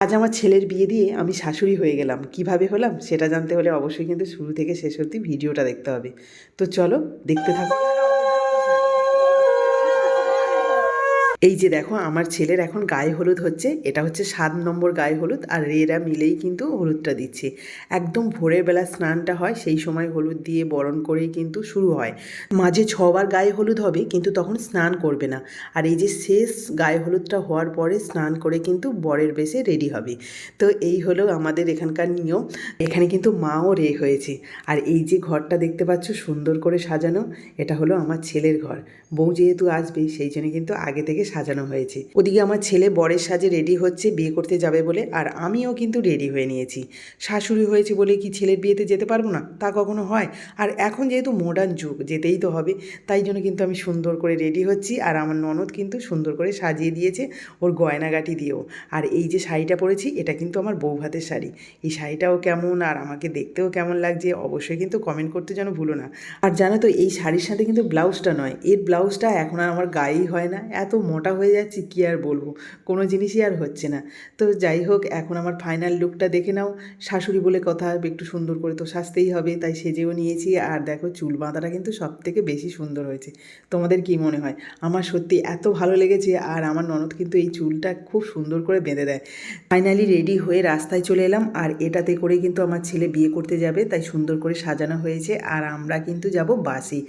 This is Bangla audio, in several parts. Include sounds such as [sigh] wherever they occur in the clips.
আজ আমার ছেলের বিয়ে দিয়ে আমি শাশুড়ি হয়ে গেলাম। কীভাবে হলাম সেটা জানতে হলে অবশ্যই কিন্তু শুরু থেকে শেষ অবধি ভিডিওটা দেখতে হবে। তো চলো দেখতে থাকো। এই যে দেখো, আমার ছেলের এখন গায়ে হলুদ হচ্ছে, এটা হচ্ছে সাত নম্বর গায়ে হলুদ, আর এরা মিলেই কিন্তু হলুদটা দিচ্ছে। একদম ভোরের বেলা স্নানটা হয়, সেই সময় হলুদ দিয়ে বরণ করেই কিন্তু শুরু হয়। মাঝে ছবার গায়ে হলুদ হবে, কিন্তু তখন স্নান করবে না। আর এই যে শেষ গায়ে হলুদটা হওয়ার পরে স্নান করে কিন্তু বরের বেশে রেডি হবে। তো এই হলো আমাদের এখানকার নিয়ম, এখানে কিন্তু মাও রে হয়েছে। আর এই যে ঘরটা দেখতে পাচ্ছ, সুন্দর করে সাজানো, এটা হলো আমার ছেলের ঘর। বউ যেহেতু আসবে, সেই জন্য কিন্তু আগে থেকে সাজানো হয়েছে। ওদিকে আমার ছেলে বরের সাজে রেডি হচ্ছে, বিয়ে করতে যাবে বলে, আর আমিও কিন্তু রেডি হয়ে নিয়েছি। শাশুড়ি হয়েছে বলে কি ছেলের বিয়েতে যেতে পারব না? তা কখনো হয়? আর এখন যেহেতু মডার্ন যুগ, যেতেই তো হবে। তাই জন্য কিন্তু আমি সুন্দর করে রেডি হচ্ছি, আর আমার ননদ কিন্তু সুন্দর করে সাজিয়ে দিয়েছে ওর গয়নাগাটি দিয়েও। আর এই যে শাড়িটা পরেছি, এটা কিন্তু আমার বউ ভাতের শাড়ি। এই শাড়িটাও কেমন আর আমাকে দেখতেও কেমন লাগছে, অবশ্যই কিন্তু কমেন্ট করতে যেন ভুলো না। আর জানো তো, এই শাড়ির সাথে কিন্তু ব্লাউজটা নয়। এর ব্লাউজটা এখন আর আমার গায়েই হয় না। এত মোটা হয়ে যাচ্ছি, কী আর বলব? কোনো জিনিসই আর হচ্ছে না। তো যাই হোক, এখন আমার ফাইনাল লুকটা দেখে নাও। শাশুড়ি বলে কথা, একটু সুন্দর করে তো সাজতেই হবে, তাই সেজেও নিয়েছি। আর দেখো, চুল বাঁধাটা কিন্তু সব থেকে বেশি সুন্দর হয়েছে। তোমাদের কি মনে হয়? আমার সত্যি এত ভালো লেগেছে, আর আমার ননদ কিন্তু এই চুলটা খুব সুন্দর করে বেঁধে দেয়। ফাইনালি রেডি হয়ে রাস্তায় চলে এলাম, আর এটাতে করে কিন্তু আমার ছেলে বিয়ে করতে যাবে, তাই সুন্দর করে সাজানো হয়েছে। আর আমরা কিন্তু যাব বাসে।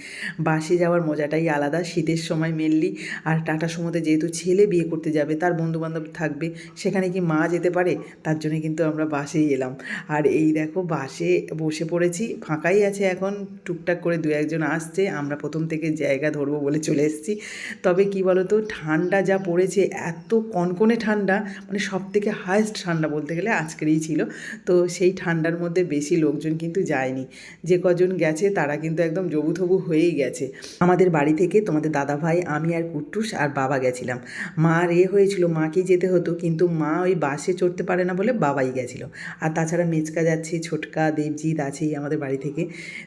বাসে যাওয়ার মজাটাই আলাদা, শীতের সময় মেনলি আর টাটা সমুদ্রে যেহেতু ছেলে বিয়ে করতে যাবে, তার বন্ধুবান্ধব থাকবে, সেখানে কি মা যেতে পারে? তার জন্য কিন্তু আমরা বাসেই এলাম। আর এই দেখো, বাসে বসে পড়েছি, ফাঁকাই আছে এখন, টুকটাক করে দু একজন আসছে, আমরা প্রথম থেকে জায়গা ধরবো বলে চলে এসেছি। তবে কি বলতো, ঠান্ডা যা পড়েছে, এত কনকনে ঠান্ডা মানে সব থেকে হায়েস্ট ঠান্ডা বলতে গেলে আজকেরই ছিল। তো সেই ঠান্ডার মধ্যে বেশি লোকজন কিন্তু যায়নি। যে কজন গেছে, তারা কিন্তু একদম জবুথবু হয়েই গেছে। আমাদের বাড়ি থেকে তোমাদের দাদা ভাই আমি আর কুট্টুস আর বাবা গেছিলাম। মা রে হয়েছিল মাকেই যেতে হতো? কিন্তু মা ওই বাসে চড়তে পারে না বলে বাবাই গেছিল। আর তাছাড়া মেচকা যাচ্ছে, ছোটকা, দেবজিৎ আছেই আমাদের বাড়ি থেকে।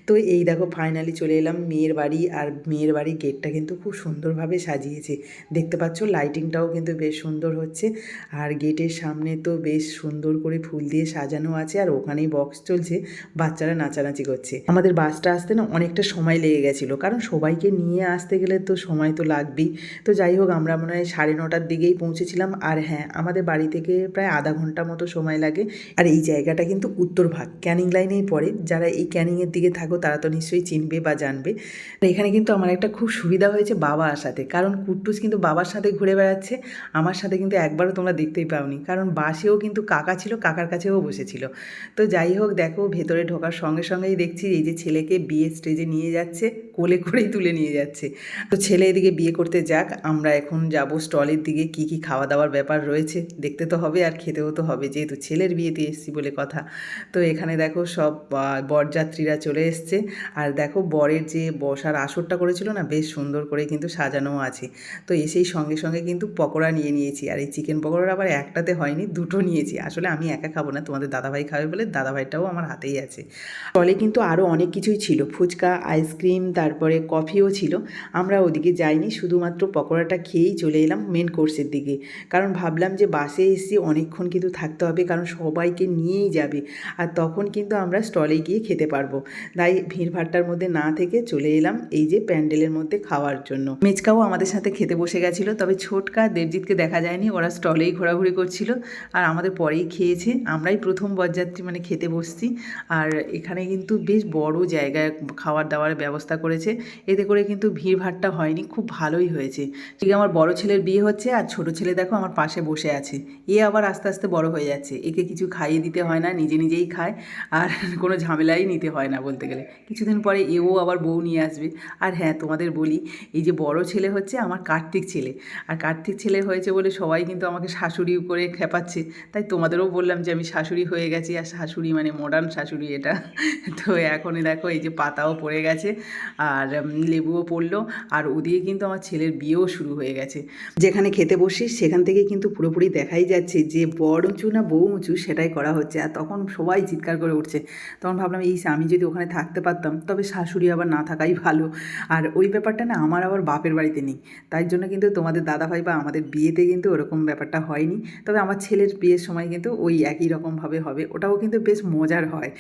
তো এই দেখো ফাইনালি চলে এলাম মেয়ের বাড়ি। আর মেয়ের বাড়ির গেটটা কিন্তু খুব সুন্দরভাবে সাজিয়েছে। দেখতে পাচ্ছ লাইটিংটাও কিন্তু বেশ সুন্দর হচ্ছে। আর গেটের সামনে তো বেশ সুন্দর করে ফুল দিয়ে সাজানো আছে। আর ওখানেই বক্স চলছে, বাচ্চারা নাচানাচি করছে। আমাদের বাসটা আসতে না অনেকটা সময় লেগে গেছিল। কারণ সবাইকে নিয়ে আসতে গেলে তো সময় তো লাগবেই। তো যাই হোক, আমরা মনে হয় সাড়ে নটার দিকেই পৌঁছেছিলাম। আর হ্যাঁ আমাদের বাড়ি থেকে প্রায় আধা ঘণ্টা মতো সময় লাগে। আর এই জায়গাটা কিন্তু উত্তর ভাগ, ক্যানিং লাইনেই পড়ে। যারা এই ক্যানিংয়ের দিকে থাকো, তারা তো নিশ্চয়ই চিনবে বা জানবে। আর এখানে কিন্তু আমার একটা খুব সুবিধা হয়েছে বাবা আসাতে। কারণ কুট্টুস কিন্তু বাবার সাথে ঘুরে বেড়াচ্ছে। আমার সাথে কিন্তু একবারও তোমরা দেখতেই পাওনি। কারণ বাসেও কিন্তু কাকা ছিল, কাকার কাছেও বসেছিল। তো যাই হোক, দেখো, ভেতরে ঢোকার সঙ্গে সঙ্গেই দেখছি এই যে ছেলেকে বিয়ে স্টেজে নিয়ে যাচ্ছে, কোলে করেই তুলে নিয়ে যাচ্ছে। তো ছেলে এদিকে বিয়ে করতে যাক, আমরা এখন যাব, স্টলের দিকে কি কি খাওয়া দাওয়ার ব্যাপার রয়েছে, দেখতে তো হবে আর খেতেও তো হবে, যেহেতু ছেলের বিয়েতে এসছি বলে কথা। তো এখানে দেখো সব বরযাত্রীরা চলে এসছে। আর দেখো বরের যে বসার আসরটা করেছিল না, বেশ সুন্দর করে কিন্তু সাজানোও আছে। তো এসেই সঙ্গে সঙ্গে কিন্তু পকোড়া নিয়ে নিয়েছি। আর এই চিকেন পকোড়াটা আবার একটাতে হয়নি, দুটো নিয়েছি। আসলে আমি একা খাব না, তোমাদের দাদাভাই খাবে বলে দাদাভাইটাও আমার হাতেই আছে। স্টলে কিন্তু আরও অনেক কিছুই ছিল, ফুচকা, আইসক্রিম, তারপরে কফিও ছিল। আমরা ওদিকে যাইনি, শুধুমাত্র পকোড়াটা খেয়েই চলে এলাম মেন কোর্সের দিকে। কারণ ভাবলাম যে বাসে এসে অনেকক্ষণ কিন্তু থাকতে হবে, কারণ সবাইকে নিয়েই যাবে। আর তখন কিন্তু আমরা স্টলে গিয়ে খেতে পারব। তাই ভিড়ভাট্টার মধ্যে না থেকে চলে এলাম এই যে প্যান্ডেলের মধ্যে খাওয়ার জন্য। মেচকাও আমাদের সাথে খেতে বসে গেছিল, তবে ছোটকা দেবজিৎকে দেখা যায়নি, ওরা স্টলেই ঘোরাঘুরি করছিল। আর আমাদের পরেই খেয়েছে, আমরাই প্রথম বরযাত্রী মানে খেতে বসছি। আর এখানে কিন্তু বেশ বড় জায়গায় খাওয়ার দাওয়ার ব্যবস্থা করেছে। এতে করে কিন্তু ভিড়ভাট্টা হয়নি, খুব ভালোই হয়েছে। ঠিক আমার বড় ছেলের বিয়ে হচ্ছে আর ছোট ছেলে দেখো আমার পাশে বসে আছে। এ আবার আস্তে আস্তে বড় হয়ে যাচ্ছে। একে কিছু খাইয়ে দিতে হয় না, নিজে নিজেই খায় আর [laughs] কোনো ঝামেলাই নিতে হয় না বলতে গেলে। কিছুদিন পরে এও আবার বউ নিয়ে আসবে। আর হ্যাঁ তোমাদের বলি, এই যে বড় ছেলে হচ্ছে আমার কার্তিক ছেলে। আর কার্তিক ছেলে হয়েছে বলে সবাই কিন্তু আমাকে শাশুড়ি করে খেপাচ্ছে। তাই তোমাদেরও বললাম যে আমি শাশুড়ি হয়ে গেছি আর শাশুড়ি মানে মডার্ন শাশুড়ি এটা। [laughs] তো এখনই দেখো এই যে পাতাও পড়ে গেছে আর লেবুও পড়ল। আর ওদিকে কিন্তু আমার ছেলের বিয়েও শুরু হয়ে গেছে। গেছে। যেখানে খেতে বসি সেখান থেকে কিন্তু পুরোপুরি দেখাই যাচ্ছে যে বড় উঁচু না বউ উঁচু সেটাই করা হচ্ছে। আর তখন সবাই চিৎকার করে উঠছে। তখন ভাবলাম এই আমি যদি ওখানে থাকতে পারতাম, তবে শাশুড়ি আবার না থাকাই ভালো। আর ওই ব্যাপারটা না আমার আবার বাপের বাড়িতে নেই। তাই জন্য কিন্তু তোমাদের দাদাভাই বা আমাদের বিয়েতে কিন্তু ওরকম ব্যাপারটা হয়নি। তবে আমার ছেলের বিয়ের সময় কিন্তু ওই একই রকমভাবে হবে। ওটাও কিন্তু বেশ মজার হয়।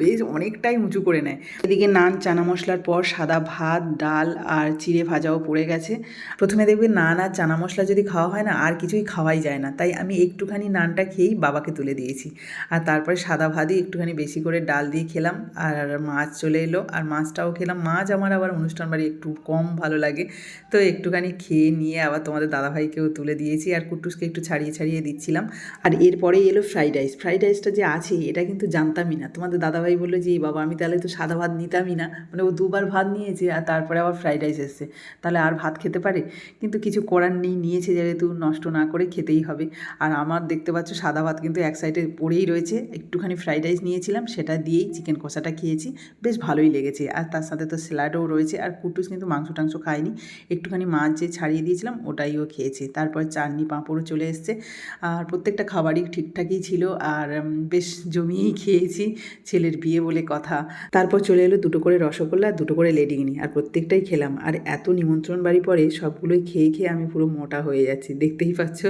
বেশ অনেকটাই উঁচু করে নেয়। এদিকে নান, চানা মশলার পর সাদা ভাত, ডাল আর চিড়ে ভাজাও পড়ে গেছে। প্রথমে দেখবে নান আর চানা মশলা যদি খাওয়া হয় না, আর কিছুই খাওয়াই যায় না। তাই আমি একটুখানি নানটা খেয়েই বাবাকে তুলে দিয়েছি। আর তারপরে সাদা ভাতই একটুখানি বেশি করে ডাল দিয়ে খেলাম, আর মাছ চলে এলো। আর মাছটাও খেলাম। মাছ আমার আবার অনুষ্ঠান বাড়ি একটু কম ভালো লাগে। তো একটুখানি খেয়ে নিয়ে আবার তোমাদের দাদাভাইকেও তুলে দিয়েছি। আর কুট্টুসকে একটু ছাড়িয়ে ছাড়িয়ে দিচ্ছিলাম। আর এরপরে এলো ফ্রাইড রাইস। ফ্রাইড রাইসটা যে আছে, এটা কিন্তু জানতামই না। তোমাদের দাদাভাই বলল যে, "এই বাবা, আমি তাহলে তো সাদা ভাত নিতামই না। মানে ও দুবার ভাত নিয়েছে, আর তারপরে আবার ফ্রাইড রাইস এসছে। তাহলে আর ভাত খেতে পারে? কিন্তু কিছু করার নেই, নিয়েছে যেহেতু নষ্ট না করে খেতেই হবে। আর আমার দেখতে পাচ্ছ সাদা ভাত কিন্তু এক সাইডে পড়েই রয়েছে। একটুখানি ফ্রাইড রাইস নিয়েছিলাম, সেটা দিয়েই চিকেন কষাটা খেয়েছি। বেশ ভালোই লেগেছে। আর তার সাথে তো স্যালাডও রয়েছে। আর কুটুস কিন্তু মাংস টাংস খায়নি। একটুখানি মাছ যে ছাড়িয়ে দিয়েছিলাম, ওটাই ও খেয়েছে। তারপর চাটনি পাঁপড়ও চলে এসছে। আর প্রত্যেকটা খাবারই ঠিকঠাকই ছিল। আর বেশ জমিয়েই খেয়েছি ছেলের বিয়ে বলে কথা। তারপর চলে এলো দুটো করে রসগোল্লা, দুটো করে লেডিগিনি আর প্রত্যেকটাই খেলাম। আর এত নিমন্ত্রণ বাড়ি পরে সবগুলোই খেয়ে খেয়ে খেয়ে আমি পুরো মোটা হয়ে যাচ্ছি, দেখতেই পাচ্ছ?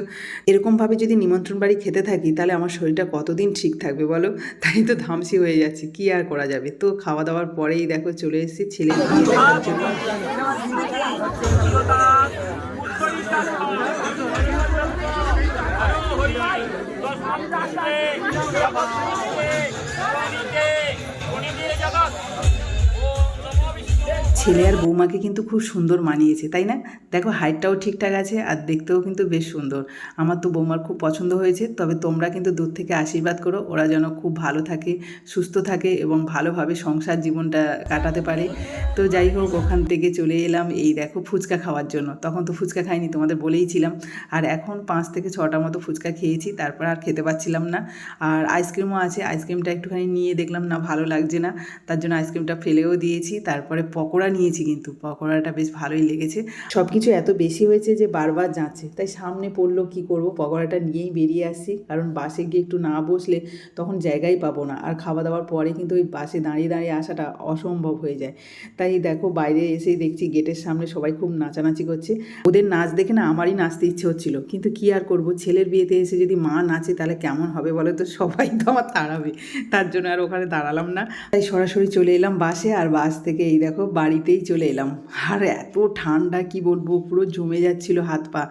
এরকমভাবে যদি নিমন্ত্রণ বাড়ি খেতে থাকি, তাহলে আমার শরীরটা কতদিন ঠিক থাকবে বলো? তাই তো ধামসি হয়ে যাচ্ছি, কি আর করা যাবে? তো খাওয়া দাওয়ার পরেই দেখো চলে এসেছি, ছেলে বিয়ে দেখার জন্য ছেলে আর বৌমাকে কিন্তু খুব সুন্দর মানিয়েছে, তাই না? দেখো হাইটটাও ঠিকঠাক আছে আর দেখতেও কিন্তু বেশ সুন্দর। আমার তো বৌমার খুব পছন্দ হয়েছে, তবে তোমরা কিন্তু দূর থেকে আশীর্বাদ করো, ওরা যেন খুব ভালো থাকে, সুস্থ থাকে এবং ভালোভাবে সংসার জীবনটা কাটাতে পারে। তো যাই হোক, ওখান থেকে চলে এলাম এই দেখো ফুচকা খাওয়ার জন্য। তখন তো ফুচকা খাইনি, তোমাদের বলেইছিলাম আর এখন পাঁচ থেকে ছটা মতো ফুচকা খেয়েছি, তারপর আর খেতে পাচ্ছিলাম না। আর আইসক্রিমও আছে, আইসক্রিমটা একটুখানি নিয়ে দেখলাম না ভালো লাগছে না, তার জন্য আইসক্রিমটা ফেলেও দিয়েছি, তারপরে পকোড়া নিয়েছি কিন্তু, পকোড়াটা বেশ ভালোই লেগেছে। সব কিছু এত বেশি হয়েছে যে বারবার যাচ্ছে, তাই সামনে পড়ল কি করব, পকোড়াটা নিয়েই বেরিয়ে আসছি। কারণ বাসে গিয়ে একটু না বসলে তখন জায়গাই পাবো না, আর খাওয়া দাওয়ার পরে কিন্তু ওই বাসে দাঁড়িয়ে দাঁড়িয়ে আসাটা অসম্ভব হয়ে যায়। তাই দেখো বাইরে এসেই দেখছি গেটের সামনে সবাই খুব নাচানাচি করছে। ওদের নাচ দেখে না আমারই নাচতে ইচ্ছে হচ্ছিল, কিন্তু কি আর করব? ছেলের বিয়েতে এসে যদি মা নাচে তাহলে কেমন হবে বলো তো? সবাই তো আমার তাড়াবে, তার জন্য আর ওখানে দাঁড়ালাম না। তাই সরাসরি চলে এলাম বাসে, আর বাস থেকে এই দেখো বাড়িতেই চলে এলাম। আর এত ঠান্ডা কি বলব, পুরো জমে যাচ্ছিল হাত পা।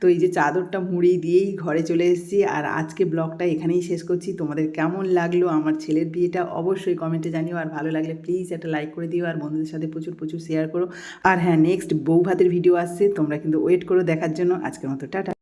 তো এই যে চাদরটা মুড়ি দিয়েই ঘরে চলে এসেছি। আর আজকে ব্লগটা এখানেই শেষ করছি। তোমাদের কেমন লাগল আমার ছেলের বিয়েটা অবশ্যই কমেন্টে জানিও। আর ভালো লাগলে প্লিজ একটা লাইক করে দিও। আর বন্ধুদের সাথে প্রচুর প্রচুর শেয়ার করো। আর হ্যাঁ নেক্সট বউ ভাতের ভিডিও আসছে। তোমরা কিন্তু ওয়েট করো দেখার জন্য। আজকের মতো, টাটা।